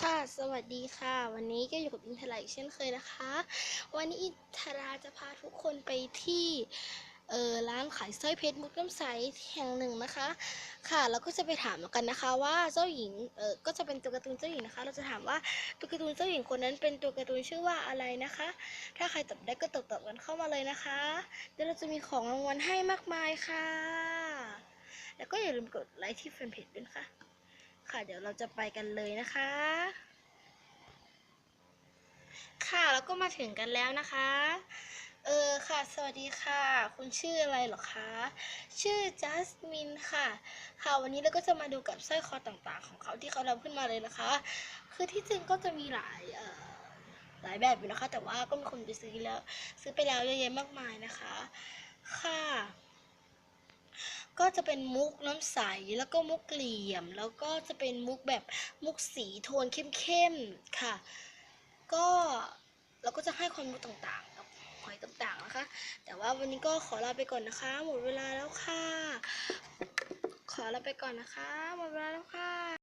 ค่ะ สวัสดีค่ะ วันนี้ก็อยู่กับอินทราอีกเช่นเคยนะคะ วันนี้อินทราจะพาทุกคนไปที่เออร้านขายสร้อยเพชรมุกน้ำใสแห่งหนึ่งนะคะ ค่ะแล้วก็จะไปถามกันนะคะ ว่าเจ้าหญิงเออก็จะเป็นตัวการ์ตูนเจ้าหญิงนะคะ เราจะถามว่าตัวการ์ตูนเจ้าหญิงคนนั้นเป็นตัวการ์ตูนชื่อว่าอะไรนะคะ ถ้าใครตอบได้ก็ตอบตอบกันเข้ามาเลยนะคะเดี๋ยวเราจะมีของรางวัลให้มากมายค่ะ แล้วก็อย่าลืมกดไลค์ที่แฟนเพจด้วยนะคะ ค่ะ เดี๋ยวเราจะไปกันเลยนะคะ ค่ะแล้วก็มาถึงกันแล้วนะคะ เออค่ะ สวัสดีค่ะ คุณชื่ออะไรหรอคะ ชื่อจัสมินค่ะ ค่ะวันนี้เราก็จะมาดูกับสร้อยคอต่างๆ ของเขาที่เขาทำขึ้นมาเลยนะคะ คือที่จริงก็จะมีหลายเอ่อหลายแบบอยู่นะคะ แต่ว่าก็มีคนไปซื้อแล้ว ซื้อไปแล้วเยอะแยะมากมายนะคะ ก็จะเป็นมุกน้ำใสแล้วก็มุกเหลี่ยม แล้วก็จะเป็นมุกแบบมุกสีโทนเข้มๆค่ะ ก็เราก็จะให้ความรู้ต่างๆกับหอยต่างๆนะคะ แต่ว่าวันนี้ก็ขอลาไปก่อนนะคะ หมดเวลาแล้วค่ะ ขอลาไปก่อนนะคะ หมดเวลาแล้วค่ะ